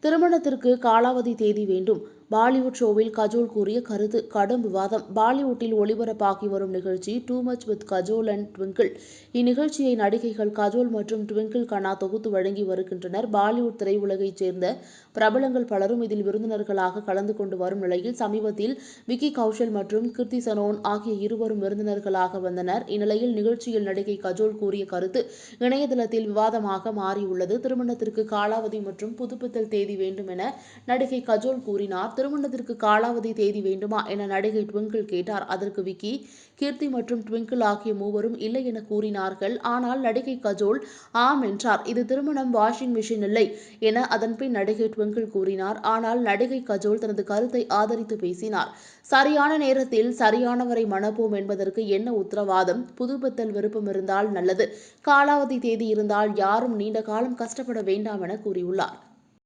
திருமணத்திற்கு காலாவதி தேதி வேண்டும். பாலிவுட் ஷோவில் கஜோல் கூறிய கருத்து கடும் விவாதம். பாலிவுட்டில் ஒளிபரப்பாகி வரும் நிகழ்ச்சி too much with Kajol and Twinkle இந்நிகழ்ச்சியை நடிகைகள் கஜோல் மற்றும் ட்விங்கிள் கண்ணா தொகுத்து வழங்கி வருகின்றனர். பாலிவுட் திரையுலகைச் சேர்ந்த பிரபலங்கள் பலரும் இதில் விருந்தினர்களாக கலந்து கொண்டு வரும் நிலையில் சமீபத்தில் விக்கி கௌஷல் மற்றும் கிருத்தி சனோன் ஆகிய இருவரும் விருந்தினர்களாக வந்தனர். இந்நிலையில் நிகழ்ச்சியில் நடிகை கஜோல் கூறிய கருத்து இணையதளத்தில் விவாதமாக மாறியுள்ளது. திருமணத்திற்கு காலாவதி மற்றும் புதுப்பித்தல் தேதி வேண்டும் என நடிகை கஜோல் கூறினார். திருமணத்திற்கு காலாவதி தேதி வேண்டுமா என நடிகை ட்விங்கிள் கேட்டார். அதற்கு விக்கி கீர்த்தி மற்றும் ட்விங்கிள் ஆகிய மூவரும் இல்லை என கூறினார்கள். ஆனால் நடிகை கஜோல் ஆம் என்றார். இது திருமணம் வாஷிங் மிஷின் இல்லை என அதன்பின் நடிகை ட்விங்கிள் கூறினார். ஆனால் நடிகை கஜோல் தனது கருத்தை ஆதரித்து பேசினார். சரியான நேரத்தில் சரியானவரை மணப்போம் என்பதற்கு என்ன உத்தரவாதம்? புதுப்பித்தல் விருப்பம் இருந்தால் நல்லது. காலாவதி தேதி இருந்தால் யாரும் நீண்ட காலம் கஷ்டப்பட வேண்டாம் என கூறியுள்ளார்.